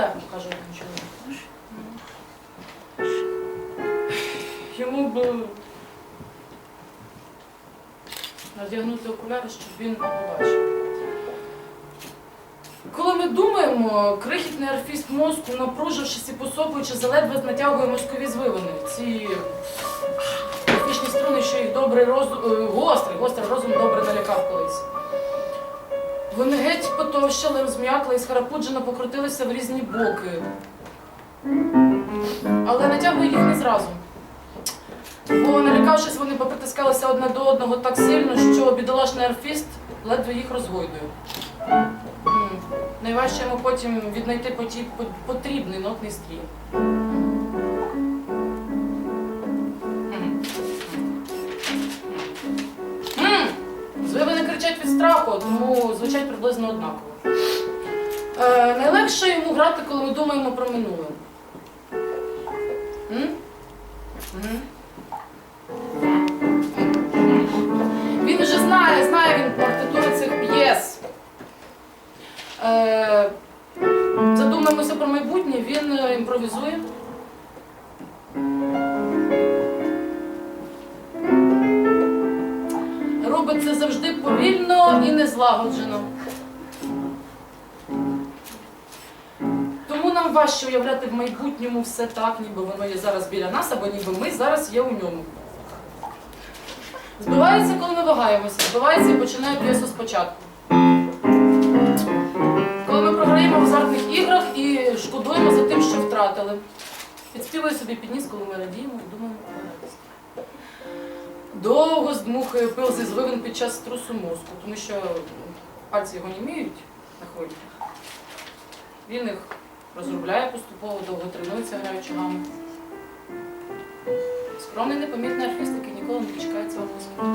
колегам кажу нічого. Йому б е, надягнути окуляри, щоб він побачив. Коли ми думаємо, крихітний арфіст мозку, напружившись і посопуючи, заледве натягує мозкові звивини. Ці арфічні струни, що їх добрий розум, е, гострий, гострий розум добре налякав колись. Вони геть потовщали, розм'якли і схарапуджено покрутилися в різні боки. Але натягує їх не зразу. Бо налякавшись, вони попритискалися одне до одного так сильно, що бідолашний арфіст ледве їх розгойдує. Найважче йому потім віднайти потрібний нотний стрій. Кричать від страху, тому звучать приблизно однаково. Е, найлегше йому грати, коли ми думаємо про минуле. М? М? Він вже знає, знає він партитури цих п'єс. Е, задумаємося про майбутнє, він імпровізує. Це завжди повільно і незлагоджено. Тому нам важче уявляти в майбутньому все так, ніби воно є зараз біля нас, або ніби ми зараз є у ньому. Збивається, коли ми вагаємося, збивається і починає п'єсу спочатку. Коли ми програємо в азартних іграх і шкодуємо за тим, що втратили. Підспівує собі підніс, коли ми радіємо і думаємо. Довго здмухує пил зі звивин під час струсу мозку, тому що пальці його німіють на хвилі. Він їх розробляє поступово, довго тренується, граючи гами. Скромний непомітний який ніколи не дочекається оплесків.